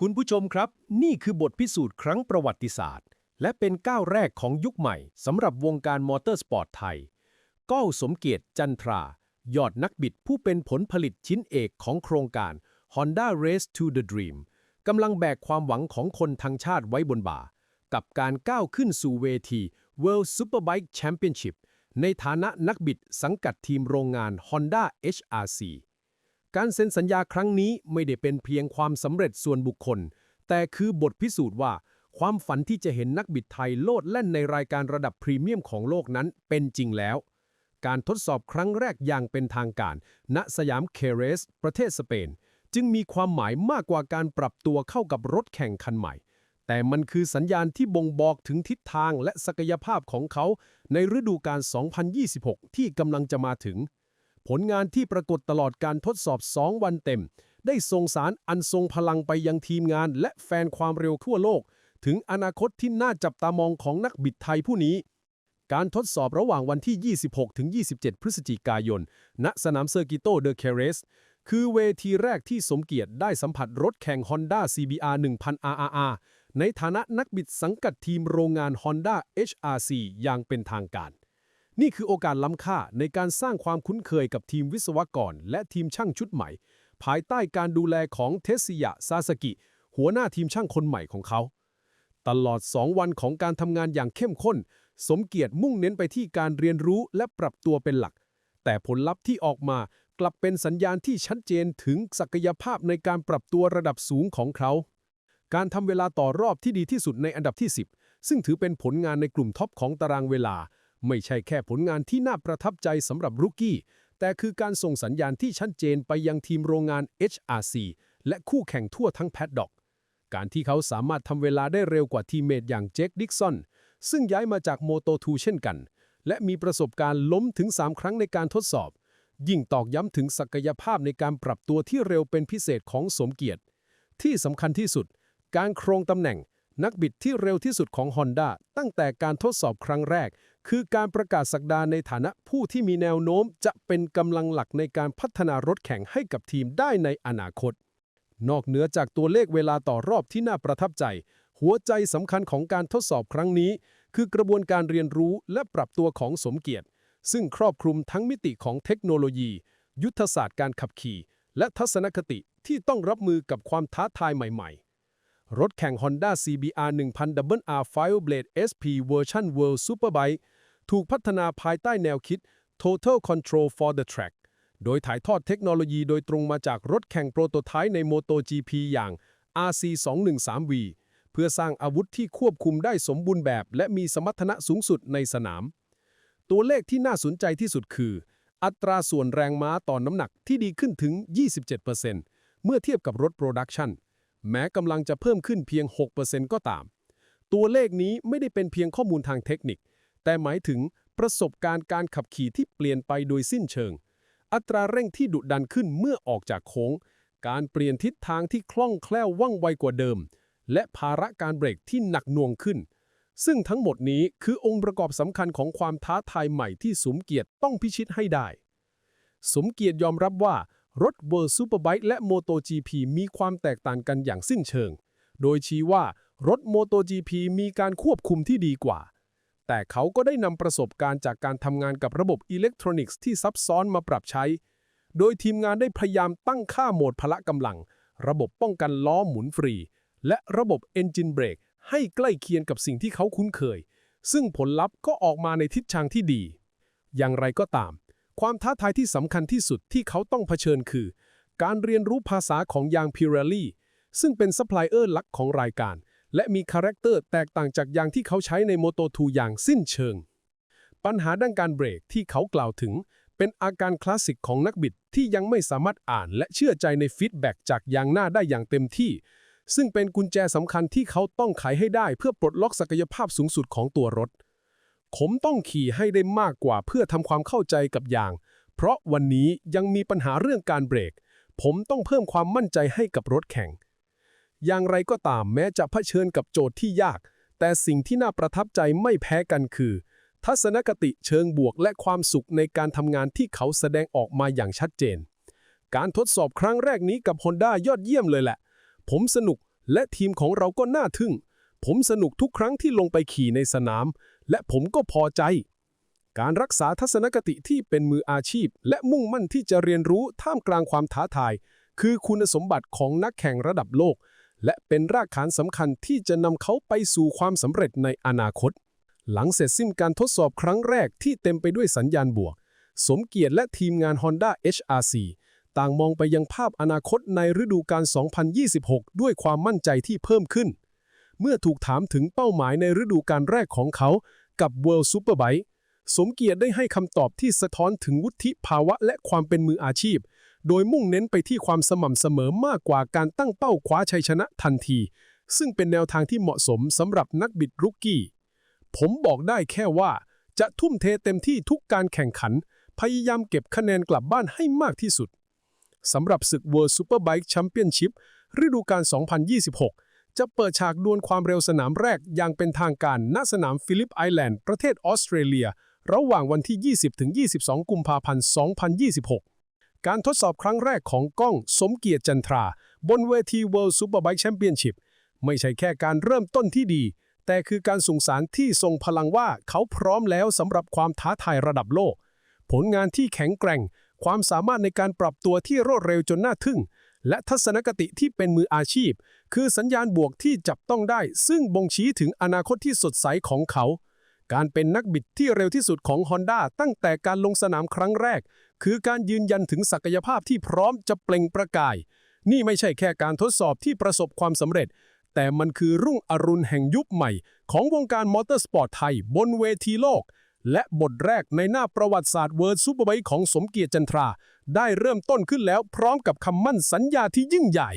คุณผู้ชมครับ นี่คือบทพิสูจน์ครั้งประวัติศาสตร์ และเป็นก้าวแรกของยุคใหม่สำหรับวงการมอเตอร์สปอร์ตไทย ก้าวสมเกียรติจันทรา ยอดนักบิดผู้เป็นผลผลิตชิ้นเอกของโครงการ Honda Race to the Dream กำลังแบกความหวังของคนทั้งชาติไว้บนบ่า กับการก้าวขึ้นสู่เวที World Superbike Championship ในฐานะนักบิดสังกัดทีมโรงงาน Honda HRC การเซ็นสัญญาครั้งนี้ไม่ได้เป็นเพียงความสำเร็จส่วนบุคคล แต่คือบทพิสูจน์ว่า ความฝันที่จะเห็นนักบิดไทยโลดแล่นในรายการระดับพรีเมียมของโลกนั้นเป็นจริงแล้ว การทดสอบครั้งแรกอย่างเป็นทางการ ณสยามเคเรส ประเทศสเปน จึงมีความหมายมากกว่าการปรับตัวเข้ากับรถแข่งคันใหม่ แต่มันคือสัญญาณที่บ่งบอกถึงทิศทางและศักยภาพของเขา ในฤดูกาล 2026 ที่กำลังจะมาถึง ผลงานที่ปรากฏตลอดการทดสอบ 2 วันเต็ม ได้ส่งสารอันทรงพลังไปยังทีมงานและแฟนความเร็วทั่วโลก ถึงอนาคตที่น่าจับตามองของนักบิดไทยผู้นี้ การทดสอบระหว่างวันที่ 26 ถึง 27 พฤศจิกายน ณ สนามเซอร์กิโตเดอเคเรส คือเวทีแรกที่สมเกียรติได้สัมผัสรถแข่ง Honda CBR 1000 RRR ในฐานะนักบิดสังกัดทีมโรงงาน Honda HRC อย่างเป็นทางการ นี่คือโอกาสล้ำค่าในการสร้างความคุ้นเคยกับทีมวิศวกร และทีมช่างชุดใหม่ ภายใต้การดูแลของเทสิยะซาสกิ หัวหน้าทีมช่างคนใหม่ของเขา ตลอด 2 วันของการทำงานอย่างเข้มข้น สมเกียรติมุ่งเน้นไปที่การเรียนรู้และปรับตัวเป็นหลัก แต่ผลลัพธ์ที่ออกมากลับเป็นสัญญาณที่ชัดเจนถึงศักยภาพในการปรับตัวระดับสูงของเขา การทำเวลาต่อรอบที่ดีที่สุดในอันดับที่ 10 ซึ่งถือเป็นผลงานในกลุ่มท็อปของตารางเวลา ไม่ใช่แค่ผลงานที่น่าประทับใจสำหรับรุกกี้ แต่คือการส่งสัญญาณที่ชัดเจนไปยังทีมโรงงาน HRC และคู่แข่งทั่วทั้งแพดด็อก การที่เขาสามารถทำเวลาได้เร็วกว่าทีมเมทอย่างเจคดิกสันซึ่งย้ายมาจากโมโต2เช่นกัน และมีประสบการณ์ล้มถึง 3 ครั้งในการทดสอบ ยิ่งตอกย้ำถึงศักยภาพในการปรับตัวที่เร็วเป็นพิเศษของสมเกียรติ ที่สำคัญที่สุด การโครงตำแหน่งนักบิดที่เร็วที่สุดของ Honda ตั้งแต่การทดสอบครั้งแรก คือการประกาศสักดาในฐานะผู้ที่มีแนวโน้มจะเป็นกำลังหลักในการพัฒนารถแข่งให้กับทีมได้ในอนาคต นอกเหนือจากตัวเลขเวลาต่อรอบที่น่าประทับใจ หัวใจสำคัญของการทดสอบครั้งนี้ คือกระบวนการเรียนรู้และปรับตัวของสมเกียรติ ซึ่งครอบคลุมทั้งมิติของเทคโนโลยี ยุทธศาสตร์การขับขี่ และทัศนคติที่ต้องรับมือกับความท้าทายใหม่ ๆ รถแข่ง Honda CBR 1000 Double R Fireblade SP Version World Superbike ถูกพัฒนาภายใต้แนวคิด Total Control for the Track โดยถ่ายทอดเทคโนโลยีโดยตรงมาจากรถแข่งโปรโตไทป์ใน MotoGP อย่าง RC213V เพื่อสร้างอาวุธที่ควบคุมได้สมบูรณ์แบบ และมีสมรรถนะสูงสุดในสนาม ตัวเลขที่น่าสนใจที่สุดคือ อัตราส่วนแรงม้าต่อนน้ำหนักที่ดีขึ้นถึง 27%เมื่อเทียบกับรถโปรดักชัน แม้กำลังจะเพิ่มขึ้นเพียง 6%ก็ตาม ตัวเลขนี้ไม่ได้เป็นเพียงข้อมูลทางเทคนิค แต่หมายถึงประสบการณ์การขับขี่ที่เปลี่ยนไปโดยสิ้นเชิง อัตราเร่งที่ดุดันขึ้นเมื่อออกจากโค้ง การเปลี่ยนทิศทางที่คล่องแคล่วว่องไวกว่าเดิม และภาระการเบรกที่หนักหน่วงขึ้น ซึ่งทั้งหมดนี้คือองค์ประกอบสำคัญของความท้าทายใหม่ที่สมเกียรติต้องพิชิตให้ได้ สมเกียรติยอมรับว่า รถ World Superbike และ MotoGP มีความแตกต่างกันอย่างสิ้นเชิง โดยชี้ว่ารถ MotoGP มีการควบคุมที่ดีกว่า แต่เขาก็ได้นำประสบการณ์จากการทำงานกับระบบอิเล็กทรอนิกส์ที่ซับซ้อนมาปรับใช้ โดยทีมงานได้พยายามตั้งค่าโหมดพละกำลัง ระบบป้องกันล้อหมุนฟรี และระบบ Engine Brake ให้ใกล้เคียงกับสิ่งที่เขาคุ้นเคย ซึ่งผลลัพธ์ก็ออกมาในทิศทางที่ดี อย่างไรก็ตาม ความท้าทายที่สำคัญที่สุดที่เขาต้องเผชิญคือ การเรียนรู้ภาษาของยาง Pirelli ซึ่งเป็นซัพพลายเออร์หลักของรายการ และมีคาแรคเตอร์แตกต่างจากยางที่เขาใช้ใน Moto2 อย่างสิ้นเชิง ปัญหาด้านการเบรกที่เขากล่าวถึง เป็นอาการคลาสสิกของนักบิดที่ยังไม่สามารถอ่านและเชื่อใจในฟีดแบ็กจากยางหน้าได้อย่างเต็มที่ ซึ่งเป็นกุญแจสำคัญที่เขาต้องไขให้ได้เพื่อปลดล็อกศักยภาพสูงสุดของตัวรถ ผมต้องขี่ให้ได้มากกว่าเพื่อทำความเข้าใจกับยาง เพราะวันนี้ยังมีปัญหาเรื่องการเบรก ผมต้องเพิ่มความมั่นใจให้กับรถแข่ง อย่างไรก็ตามแม้จะเผชิญกับโจทย์ที่ยาก แต่สิ่งที่น่าประทับใจไม่แพ้กันคือ ทัศนคติเชิงบวกและความสุขในการทำงานที่เขาแสดงออกมาอย่างชัดเจน การทดสอบครั้งแรกนี้กับ Honda ยอดเยี่ยมเลยแหละ ผมสนุกและทีมของเราก็น่าทึ่ง ผมสนุกทุกครั้งที่ลงไปขี่ในสนาม และผมก็พอใจ การรักษาทัศนคติที่เป็นมืออาชีพ และมุ่งมั่นที่จะเรียนรู้ท่ามกลางความท้าทาย คือคุณสมบัติของนักแข่งระดับโลก และเป็นรากฐานสำคัญที่จะนำเขาไปสู่ความสำเร็จในอนาคต หลังเสร็จสิ้นการทดสอบครั้งแรกที่เต็มไปด้วยสัญญาณบวก สมเกียรติและทีมงาน Honda HRC ต่างมองไปยังภาพอนาคตในฤดูกาล 2026 ด้วยความมั่นใจที่เพิ่มขึ้น เมื่อถูกถามถึงเป้าหมายในฤดูกาลแรกของเขากับ World Superbike สมเกียรติได้ให้คำตอบที่สะท้อนถึงวุฒิภาวะและความเป็นมืออาชีพ โดยมุ่งเน้นไปที่ความสม่ำเสมอมากกว่าการตั้งเป้าคว้าชัยชนะทันที ซึ่งเป็นแนวทางที่เหมาะสมสำหรับนักบิดรุกกี้ ผมบอกได้แค่ว่า จะทุ่มเทเต็มที่ทุกการแข่งขัน พยายามเก็บคะแนนกลับบ้านให้มากที่สุดสำหรับศึก World Superbike Championship ฤดูกาล2026 จะเปิดฉากดวลความเร็วสนามแรกอย่างเป็นทางการณสนามฟิลิปไอแลนด์ ประเทศออสเตรเลีย ระหว่างวันที่ 20-22 กุมภาพันธ์ 2026 การทดสอบครั้งแรกของกล้องสมเกียรติจันทรา บนเวที World Superbike Championship ไม่ใช่แค่การเริ่มต้นที่ดี แต่คือการส่งสารที่ทรงพลังว่าเขาพร้อมแล้วสำหรับความท้าทายระดับโลก ผลงานที่แข็งแกร่ง ความสามารถในการปรับตัวที่รวดเร็วจนน่าทึ่ง และทัศนคติที่เป็นมืออาชีพ คือสัญญาณบวกที่จับต้องได้ ซึ่งบ่งชี้ถึงอนาคตที่สดใสของเขา การเป็นนักบิดที่เร็วที่สุดของ Honda ตั้งแต่การลงสนามครั้งแรก คือการยืนยันถึงศักยภาพที่พร้อมจะเปล่งประกาย นี่ไม่ใช่แค่การทดสอบที่ประสบความสำเร็จ แต่มันคือรุ่งอรุณแห่งยุคใหม่ ของวงการมอเตอร์สปอร์ตไทย บนเวทีโลก และบทแรกในหน้าประวัติศาสตร์เวิร์ดซูเปอร์ไบค์ของสมเกียรติจันทรา ได้เริ่มต้นขึ้นแล้วพร้อมกับคำมั่นสัญญาที่ยิ่งใหญ่